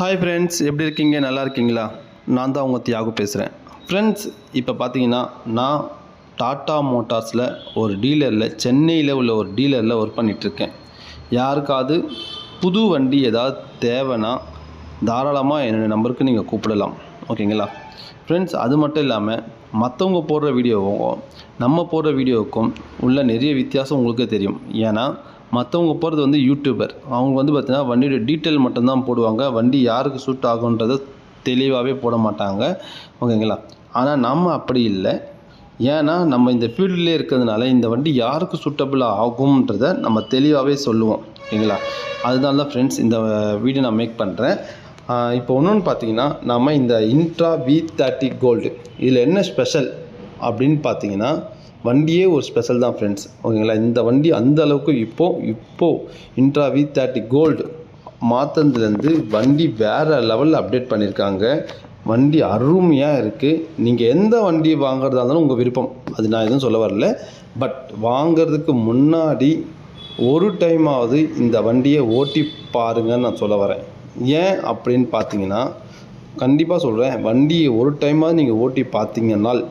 Hi friends எப்படி இருக்கீங்க? நல்லா இருக்கீங்களா? நான் தான் உங்கள் தியாகு பேசுகிறேன் ஃப்ரெண்ட்ஸ் இப்போ பார்த்தீங்கன்னா நான் டாட்டா மோட்டார்ஸில் ஒரு டீலரில் சென்னையில் உள்ள ஒரு டீலரில் ஒர்க் பண்ணிகிட்ருக்கேன் யாருக்காவது புது வண்டி ஏதாவது தேவைன்னா தாராளமாக என்னோடய நம்பருக்கு நீங்கள் கூப்பிடலாம். ஓகேங்களா ஃப்ரெண்ட்ஸ் அது மட்டும் இல்லாமல் மற்றவங்க போடுற வீடியோவும் நம்ம போடுற வீடியோவுக்கும் உள்ள நிறைய வித்தியாசம் உங்களுக்கு தெரியும். ஏன்னா மற்றவங்க போகிறது வந்து யூடியூபர் அவங்க வந்து பார்த்திங்கன்னா வண்டியோட டீட்டெயில் மட்டும்தான் போடுவாங்க. வண்டி யாருக்கு சூட் ஆகுன்றதை தெளிவாகவே போட மாட்டாங்க. ஓகேங்களா? ஆனால் நம்ம அப்படி இல்லை. ஏன்னா நம்ம இந்த ஃபீல்டில் இருக்கிறதுனால இந்த வண்டி யாருக்கு சூட்டபிளாக ஆகும்ன்றத நம்ம தெளிவாகவே சொல்லுவோம். ஓகேங்களா? அதனால தான் ஃப்ரெண்ட்ஸ் இந்த வீடியோ நான் மேக் பண்ணுறேன் இப்போ ஒன்று பார்த்தீங்கன்னா நம்ம இந்த இன்ட்ரா வி தேர்ட்டி கோல்டு இதில் என்ன ஸ்பெஷல் அப்படின்னு பார்த்தீங்கன்னா வண்டியே ஒரு ஸ்பெஷல் தான் ஃப்ரெண்ட்ஸ் ஓகேங்களா? இந்த வண்டி அந்த அளவுக்கு இப்போது இப்போது இன்ட்ரா வி தேர்ட்டி கோல்டு மாற்றதுலேருந்து வண்டி வேறு லெவலில் அப்டேட் பண்ணியிருக்காங்க வண்டி அருமையாக இருக்குது நீங்கள் எந்த வண்டி வாங்குறதா இருந்தாலும் உங்கள் விருப்பம். அது நான் எதுவும் சொல்ல வரல. பட் வாங்கிறதுக்கு முன்னாடி ஒரு டைமாவது இந்த வண்டியை ஓட்டி பாருங்கன்னு நான் சொல்ல வரேன். ஏன் அப்படின்னு பார்த்தீங்கன்னா கண்டிப்பாக சொல்கிறேன் வண்டியை ஒரு டைமாவது நீங்கள் ஓட்டி பார்த்தீங்கன்னால்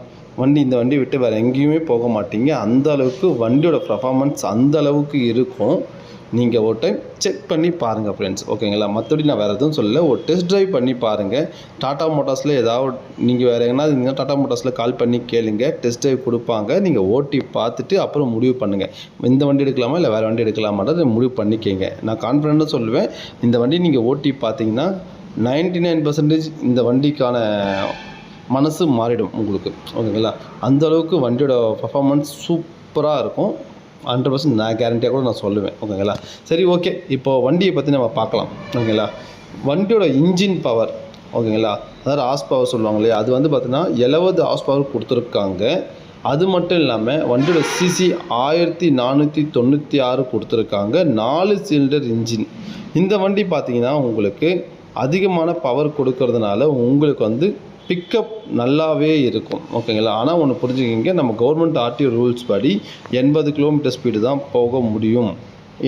வண்டி இந்த வண்டியை விட்டு வேறு எங்கேயுமே போக மாட்டீங்க. அந்த அளவுக்கு வண்டியோட பர்ஃபார்மன்ஸ் அந்த அளவுக்கு இருக்கும். நீங்கள் ஒரு டைம் செக் பண்ணி பாருங்கள் ஃப்ரெண்ட்ஸ் ஓகேங்களா மற்றபடி நான் வேறு எதுவும் சொல்லலை. ஒரு டெஸ்ட் ட்ரைவ் பண்ணி பாருங்கள் டாட்டா மோட்டார்ஸில் ஏதாவது நீங்கள் வேறு எங்கன்னா இருந்தீங்கன்னா டாடா மோட்டார்ஸில் கால் பண்ணி கேளுங்க. டெஸ்ட் ட்ரைவ் கொடுப்பாங்க. நீங்கள் ஓட்டி பார்த்துட்டு அப்புறம் முடிவு பண்ணுங்கள் இந்த வண்டி எடுக்கலாமா? இல்லை வேறு வண்டி எடுக்கலாமான்றதை முடிவு பண்ணிக்கங்க. நான் கான்ஃபிடண்ட்டாக சொல்லுவேன். இந்த வண்டி நீங்கள் ஓட்டி பார்த்தீங்கன்னா நைன்டி நைன் பர்சன்டேஜ் இந்த வண்டிக்கான மனசு மாறிடும் உங்களுக்கு. ஓகேங்களா? அந்த அளவுக்கு வண்டியோட பர்ஃபார்மன்ஸ் சூப்பராக இருக்கும். ஹண்ட்ரட் பர்சன்ட் நான் கேரண்டியாக கூட நான் சொல்லுவேன். ஓகேங்களா? சரி ஓகே இப்போ வண்டியை பற்றி நம்ம பார்க்கலாம். ஓகேங்களா? வண்டியோட இன்ஜின் பவர் ஓகேங்களா? அதாவது ஹாஸ் பவர் சொல்லுவாங்க இல்லையா? அது வந்து பார்த்தீங்கன்னா எழுபது ஹாஸ் பவர் கொடுத்துருக்காங்க. அது மட்டும் இல்லாமல் வண்டியோட சிசி ஆயிரத்தி நானூற்றி தொண்ணூற்றி ஆறு கொடுத்துருக்காங்க. நாலு சிலிண்டர் இன்ஜின் இந்த வண்டி பார்த்தீங்கன்னா உங்களுக்கு அதிகமான பவர் கொடுக்கறதுனால உங்களுக்கு வந்து பிக்கப் நல்லாவே இருக்கும். ஓகேங்களா ஆனால் ஒன்று புரிஞ்சுக்கிங்க. நம்ம கவர்மெண்ட் ஆர்டிஓ ரூல்ஸ் படி எண்பது கிலோமீட்டர் ஸ்பீடு தான் போக முடியும்.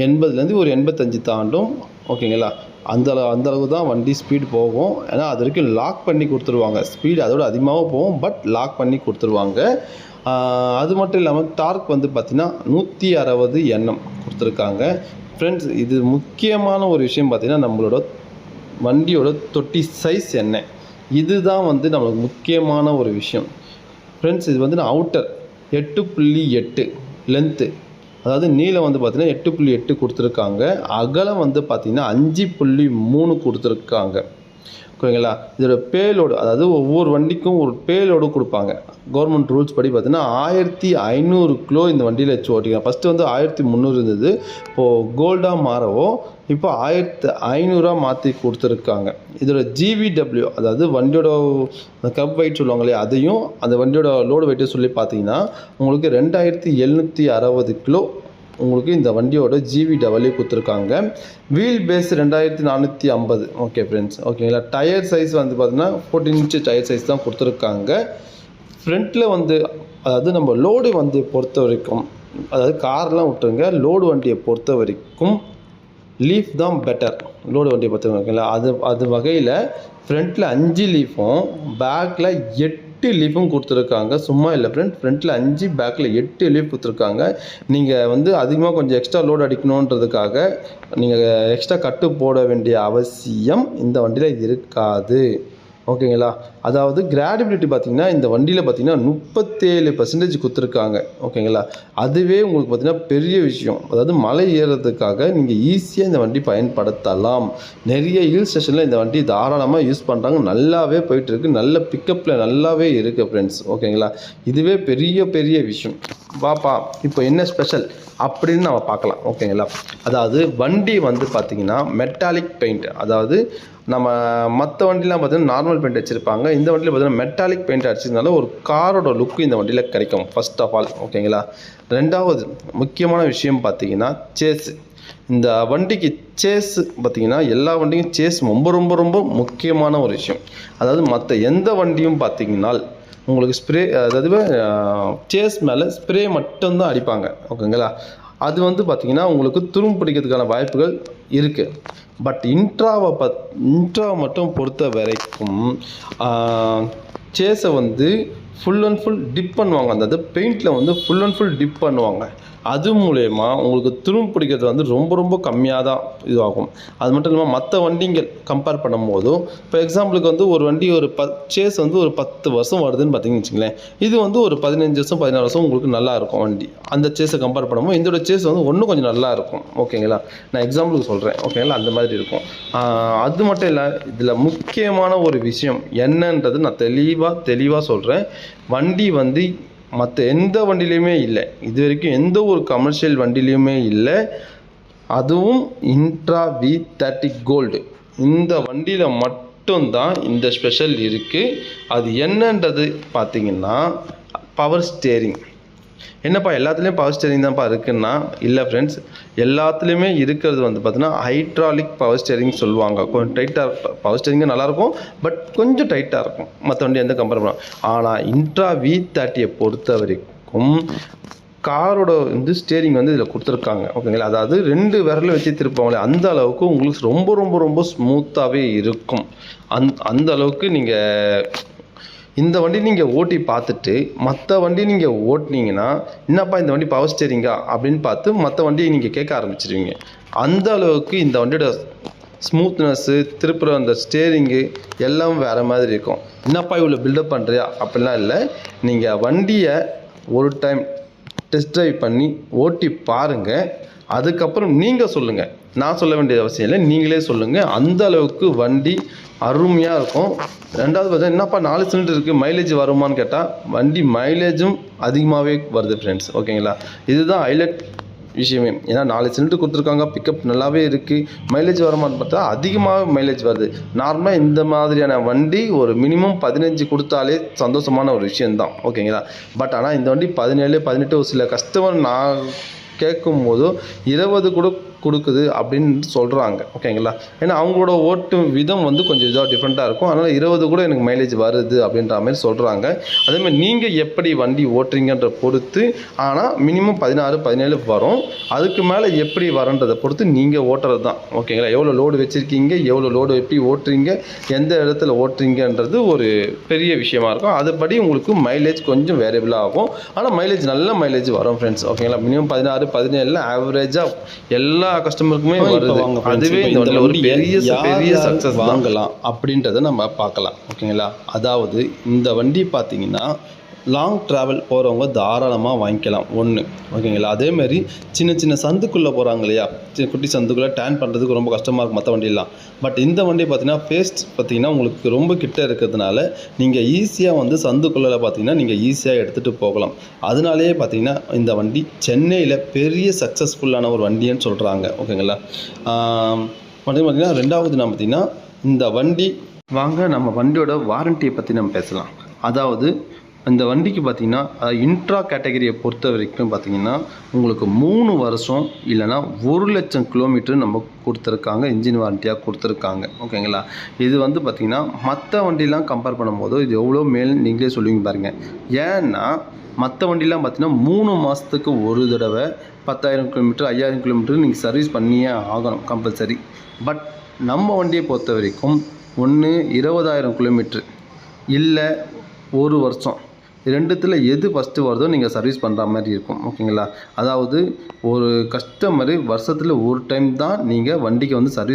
எண்பதுலேருந்து ஒரு எண்பத்தஞ்சு தாண்டும். ஓகேங்களா அந்த அளவு தான் வண்டி ஸ்பீடு போகும். ஏன்னா அது வரைக்கும் லாக் பண்ணி கொடுத்துருவாங்க. ஸ்பீடு அதோட அதிகமாகவும் போகும் பட் லாக் பண்ணி கொடுத்துருவாங்க. அது மட்டும் இல்லாமல் டார்க் வந்து பார்த்திங்கன்னா நூற்றி அறுபது எண்ணம் கொடுத்துருக்காங்க. ஃப்ரெண்ட்ஸ் இது முக்கியமான ஒரு விஷயம் பார்த்திங்கன்னா நம்மளோட வண்டியோட தொட்டி சைஸ் என்ன? இதுதான் வந்து நம்மளுக்கு முக்கியமான ஒரு விஷயம். ஃப்ரெண்ட்ஸ் இது வந்து நான் அவுட்டர் எட்டு புள்ளி எட்டு லென்த்து அதாவது நீளம் வந்து பார்த்திங்கன்னா எட்டு புள்ளி எட்டு கொடுத்துருக்காங்க. அகலம் வந்து பார்த்திங்கன்னா அஞ்சு புள்ளி மூணு கொடுத்துருக்காங்க. ஓகேங்களா இதோட பேலோடு அதாவது ஒவ்வொரு வண்டிக்கும் ஒரு பேலோடு கொடுப்பாங்க. கவர்மெண்ட் ரூல்ஸ் படி பார்த்தீங்கன்னா ஆயிரத்தி ஐநூறு கிலோ இந்த வண்டியில் வச்சு ஓட்டிக்கலாம். ஃபஸ்ட்டு வந்து ஆயிரத்தி முந்நூறு இருந்தது. இப்போது கோல்டாக மாறவோ இப்போ ஆயிரத்து ஐநூறுரூவா மாற்றி கொடுத்துருக்காங்க. இதோட ஜிவிடபிள்யூ அதாவது வண்டியோட அந்த கப் வெயிட் சொல்லுவாங்க இல்லையா அதையும் அந்த வண்டியோட லோடு வெயிட்டையும் சொல்லி பார்த்தீங்கன்னா உங்களுக்கு ரெண்டாயிரத்தி எழுநூற்றி அறுபது கிலோ உங்களுக்கு இந்த வண்டியோட ஜிவி டபிள்யூ கொடுத்துருக்காங்க. வீல் பேஸ் ரெண்டாயிரத்தி நானூற்றி ஐம்பது. ஓகே ஃப்ரெண்ட்ஸ் ஓகேங்களா டயர் சைஸ் வந்து பார்த்தீங்கன்னா ஃபோர்டீன் இன்ச்சு டயர் சைஸ் தான் கொடுத்துருக்காங்க. ஃப்ரண்ட்டில் வந்து அதாவது நம்ம லோடு வண்டியை பொறுத்த வரைக்கும் அதாவது கார்லாம் விட்டுருங்க லோடு வண்டியை பொறுத்த வரைக்கும் லீஃப் தான் பெட்டர் லோடு வண்டியை பொறுத்த வரைக்கும் அது அது வகையில் ஃப்ரண்ட்டில் அஞ்சு லீஃபும் பேக்கில் எட்டு எட்டு லீஃபும் கொடுத்துருக்காங்க. சும்மா இல்லை ஃப்ரெண்ட் ஃப்ரண்ட்டில் அஞ்சு பேக்கில் எட்டு லீஃப் கொடுத்துருக்காங்க. நீங்கள் வந்து அதிகமாக கொஞ்சம் எக்ஸ்ட்ரா லோடு அடிக்கணுன்றதுக்காக நீங்கள் எக்ஸ்ட்ரா கட்டு போட வேண்டிய அவசியம் இந்த வண்டியில் இருக்காது. ஓகேங்களா? அதாவது கிராடிபிலிட்டி பார்த்தீங்கன்னா இந்த வண்டியில் பார்த்தீங்கன்னா முப்பத்தேழு பர்சன்டேஜ் கொடுத்துருக்காங்க. ஓகேங்களா? அதுவே உங்களுக்கு பார்த்திங்கன்னா பெரிய விஷயம். அதாவது மலை ஏறுறதுக்காக நீங்கள் ஈஸியாக இந்த வண்டி பயன்படுத்தலாம். நிறைய ஹில் ஸ்டேஷனில் இந்த வண்டி தாராளமாக யூஸ் பண்ணுறாங்க நல்லாவே போயிட்டுருக்கு. நல்ல பிக்கப்பில் நல்லாவே இருக்குது ஃப்ரெண்ட்ஸ் ஓகேங்களா? இதுவே பெரிய பெரிய விஷயம். வாப்பா இப்போ என்ன ஸ்பெஷல் அப்படின்னு நம்ம பார்க்கலாம். ஓகேங்களா? அதாவது வண்டி வந்து பார்த்திங்கன்னா மெட்டாலிக் பெயிண்ட் அதாவது நம்ம மற்ற வண்டிலாம் பார்த்தீங்கன்னா நார்மல் பெயிண்ட் வச்சுருப்பாங்க. இந்த வண்டியில் பார்த்தீங்கன்னா மெட்டாலிக் பெயிண்ட் அடிச்சதுனால ஒரு காரோட லுக்கு இந்த வண்டியில் கிடைக்கும் ஃபர்ஸ்ட் ஆஃப் ஆல் ஓகேங்களா? ரெண்டாவது முக்கியமான விஷயம் பார்த்தீங்கன்னா சேஸ் இந்த வண்டிக்கு சேஸ் பார்த்தீங்கன்னா எல்லா வண்டியும் சேஸ் ரொம்ப ரொம்ப ரொம்ப முக்கியமான ஒரு விஷயம். அதாவது மற்ற எந்த வண்டியும் பார்த்தீங்கன்னா உங்களுக்கு ஸ்ப்ரே அதாவது சேஸ் மேலே ஸ்ப்ரே மட்டும்தான் அடிப்பாங்க. ஓகேங்களா? அது வந்து பார்த்திங்கன்னா உங்களுக்கு துரும்பு பிடிக்கிறதுக்கான வாய்ப்புகள் இருக்குது பட் இன்ட்ராவை பத் இன்ட்ராவை மட்டும் பொறுத்த வரைக்கும் சேஸை வந்து ஃபுல் அண்ட் ஃபுல் டிப் பண்ணுவாங்க. அந்த பெயிண்டில் வந்து ஃபுல் அண்ட் ஃபுல் டிப் பண்ணுவாங்க. அது மூலயமா உங்களுக்கு துரும்பு பிடிக்கிறது வந்து ரொம்ப ரொம்ப கம்மியாக தான் இதுவாகும். அது மட்டும் இல்லாமல் மற்ற வண்டிங்கள் கம்பேர் பண்ணும்போதும் இப்போ எக்ஸாம்பிளுக்கு வந்து ஒரு வண்டி ஒரு பத் சேஸ் வந்து ஒரு பத்து வருஷம் வருதுன்னு பார்த்தீங்கன்னு வச்சுங்களேன். இது வந்து ஒரு பதினஞ்சு வருஷம் பதினாறு வருஷம் உங்களுக்கு நல்லா இருக்கும் வண்டி. அந்த சேஸை கம்பேர் பண்ணும்போது இதோட சேஸ் வந்து ஒன்றும் கொஞ்சம் நல்லா இருக்கும். ஓகேங்களா? நான் எக்ஸாம்பிளுக்கு சொல்கிறேன் ஓகேங்களா? அந்த மாதிரி இருக்கும். அது மட்டும் இல்லை இதில் முக்கியமான ஒரு விஷயம் என்னன்றது நான் தெளிவாக தெளிவாக சொல்கிறேன் வண்டி வந்து மற்ற எந்த வண்டிலையுமே இல்லை. இது வரைக்கும் எந்த ஒரு கமர்ஷியல் வண்டிலையுமே இல்லை. அதுவும் இன்ட்ரா வி தேர்ட்டி கோல்டு இந்த வண்டியில் மட்டும்தான் இந்த ஸ்பெஷல் இருக்குது அது என்னன்றது பார்த்திங்கன்னா பவர் ஸ்டேரிங் என்னப்பா எல்லாத்துலேயும் பவர் ஸ்டேரிங் தான்ப்பா இருக்குன்னா இல்லை ஃப்ரெண்ட்ஸ் எல்லாத்துலேயுமே இருக்கிறது வந்து பார்த்தீங்கன்னா ஹைட்ராலிக் பவர் ஸ்டேரிங் சொல்லுவாங்க. கொஞ்சம் டைட்டாக பவர் ஸ்டேரிங்கும் நல்லாயிருக்கும் பட் கொஞ்சம் டைட்டாக இருக்கும். மற்ற வண்டி எந்த கம்பேர் பண்ணலாம் ஆனால் இன்ட்ரா வி தேர்ட்டியை பொறுத்த வரைக்கும் காரோட வந்து ஸ்டேரிங் வந்து இதில் கொடுத்துருக்காங்க. ஓகேங்களா அதாவது ரெண்டு விரல வச்சு திருப்பாங்களே அந்த அளவுக்கு உங்களுக்கு ரொம்ப ரொம்ப ரொம்ப ஸ்மூத்தாகவே இருக்கும். அந் அந்த அளவுக்கு நீங்கள் இந்த வண்டி நீங்கள் ஓட்டி பார்த்துட்டு மற்ற வண்டி நீங்கள் ஓட்டினீங்கன்னா என்னப்பா இந்த வண்டி பவர் ஸ்டேரிங்கா அப்படின்னு பார்த்து மற்ற வண்டியை நீங்கள் கேட்க ஆரம்பிச்சிருவீங்க. அந்த அளவுக்கு இந்த வண்டியோட ஸ்மூத்னஸ்ஸு திருப்புற அந்த ஸ்டேரிங்கு எல்லாம் வேறு மாதிரி இருக்கும். என்னப்பா இவ்வளோ பில்டப் பண்ணுறியா அப்படிலாம் இல்லை. நீங்கள் வண்டியை ஒரு டைம் டெஸ்ட் ட்ரைவ் பண்ணி ஓட்டி பாருங்கள் அதுக்கப்புறம் நீங்கள் சொல்லுங்கள் நான் சொல்ல வேண்டிய அவசியம் இல்லை. நீங்களே சொல்லுங்கள் அந்த அளவுக்கு வண்டி அருமையாக இருக்கும். ரெண்டாவது பார்த்தா என்னப்பா நாலு சிலிண்டர் இருக்குது மைலேஜ் வருமான்னு கேட்டால் வண்டி மைலேஜும் அதிகமாகவே வருது ஃப்ரெண்ட்ஸ் ஓகேங்களா இதுதான் ஹைலைட் விஷயமே. ஏன்னா நாலு சிலிண்டர் கொடுத்துருக்காங்க பிக்கப் நல்லாவே இருக்குது மைலேஜ் வருமான்னு பார்த்தா அதிகமாக மைலேஜ் வருது. நார்மலாக இந்த மாதிரியான வண்டி ஒரு மினிமம் பதினஞ்சு கொடுத்தாலே சந்தோஷமான ஒரு விஷயந்தான் ஓகேங்களா பட் ஆனால் இந்த வண்டி பதினேழு பதினெட்டு ஒரு சில கஸ்டமர் நான் கேட்கும் போது இருபது கூட கொடுக்குது அப்படின்னு சொல்கிறாங்க ஓகேங்களா? ஏன்னா அவங்களோட ஓட்டு விதம் வந்து கொஞ்சம் இதாக டிஃப்ரெண்ட்டாக இருக்கும். அதனால் இருபது கூட எனக்கு மைலேஜ் வருது அப்படின்ற மாதிரி சொல்கிறாங்க அதேமாதிரி நீங்கள் எப்படி வண்டி ஓட்டுறீங்கன்ற பொறுத்து ஆனால் மினிமம் பதினாறு பதினேழு வரும். அதுக்கு மேலே எப்படி வரன்றதை பொறுத்து நீங்கள் ஓட்டுறது தான். ஓகேங்களா? எவ்வளோ லோடு வச்சுருக்கீங்க? எவ்வளோ லோடு எப்படி ஓட்டுறீங்க? எந்த இடத்துல ஓட்டுறீங்கன்றது ஒரு பெரிய விஷயமா இருக்கும். அதுபடி உங்களுக்கு மைலேஜ் கொஞ்சம் வேரியபிளாக ஆகும். ஆனால் மைலேஜ் நல்ல மைலேஜ் வரும் ஃப்ரெண்ட்ஸ் ஓகேங்களா? மினிமம் பதினாறு பதினேழில் ஆவரேஜாக எல்லா கஸ்டமருக்குமே வருது. அதுவே இந்த இந்த ஒரு பெரிய பெரிய சக்ஸஸ் வாங்கலாம்? வாங்கலாம் அப்படின்றத நம்ம பார்க்கலாம் ஓகேங்களா அதாவது இந்த வண்டி பார்த்தீங்கன்னா லாங் ட்ராவல் போகிறவங்க தாராளமாக வாங்கிக்கலாம். ஒன்று ஓகேங்களா? அதேமாரி சின்ன சின்ன சந்துக்குள்ளே போகிறாங்க இல்லையா? சின்ன குட்டி சந்துக்குள்ளே டேன் பண்ணுறதுக்கு ரொம்ப கஷ்டமாக இருக்கும் மற்ற வண்டியெலாம் பட் இந்த வண்டி பார்த்தீங்கன்னா ஃபேஸ்ட் பார்த்தீங்கன்னா உங்களுக்கு ரொம்ப கிட்ட இருக்கிறதுனால நீங்கள் ஈஸியாக வந்து சந்துக்குள்ளே பார்த்தீங்கன்னா நீங்கள் ஈஸியாக எடுத்துகிட்டு போகலாம். அதனாலேயே பார்த்தீங்கன்னா இந்த வண்டி சென்னையில் பெரிய சக்ஸஸ்ஃபுல்லான ஒரு வண்டின்னு சொல்கிறாங்க ஓகேங்களா? ஆம், பார்த்தீங்கன்னா ரெண்டாவது நான் பார்த்தீங்கன்னா இந்த வண்டி வாங்க நம்ம வண்டியோட வாரண்ட்டியை பற்றி நம்ம பேசலாம். அதாவது இந்த வண்டிக்கு பார்த்தீங்கன்னா இன்ட்ரா கேட்டகரியை பொறுத்த வரைக்கும் பார்த்தீங்கன்னா உங்களுக்கு மூணு வருஷம் இல்லைன்னா ஒரு லட்சம் கிலோமீட்டர் நம்ம கொடுத்துருக்காங்க இன்ஜின் வாரண்டியாக கொடுத்துருக்காங்க. ஓகேங்களா? இது வந்து பார்த்திங்கன்னா மற்ற வண்டிலாம் கம்பேர் பண்ணும்போது இது எவ்வளோ மேல் நீங்களே சொல்லுவீங்க பாருங்கள் ஏன்னா மற்ற வண்டிலாம் பார்த்திங்கன்னா மூணு மாதத்துக்கு ஒரு தடவை பத்தாயிரம் கிலோமீட்டர் ஐயாயிரம் கிலோமீட்டர் நீங்கள் சர்வீஸ் பண்ணியே ஆகணும் கம்பல்சரி பட் நம்ம வண்டியை பொறுத்த வரைக்கும் ஒன்று இருபதாயிரம் கிலோமீட்ரு இல்லை ஒரு வருஷம். ரெண்டுத்தில் எது ஃபஸ்ட்டு வருதோ நீங்கள் சர்வீஸ் பண்ணுற மாதிரி இருக்கும். ஓகேங்களா அதாவது ஒரு கஸ்டமரு வருஷத்தில் ஒரு டைம் தான் நீங்கள் வண்டிக்கு வந்து சர்வீஸ்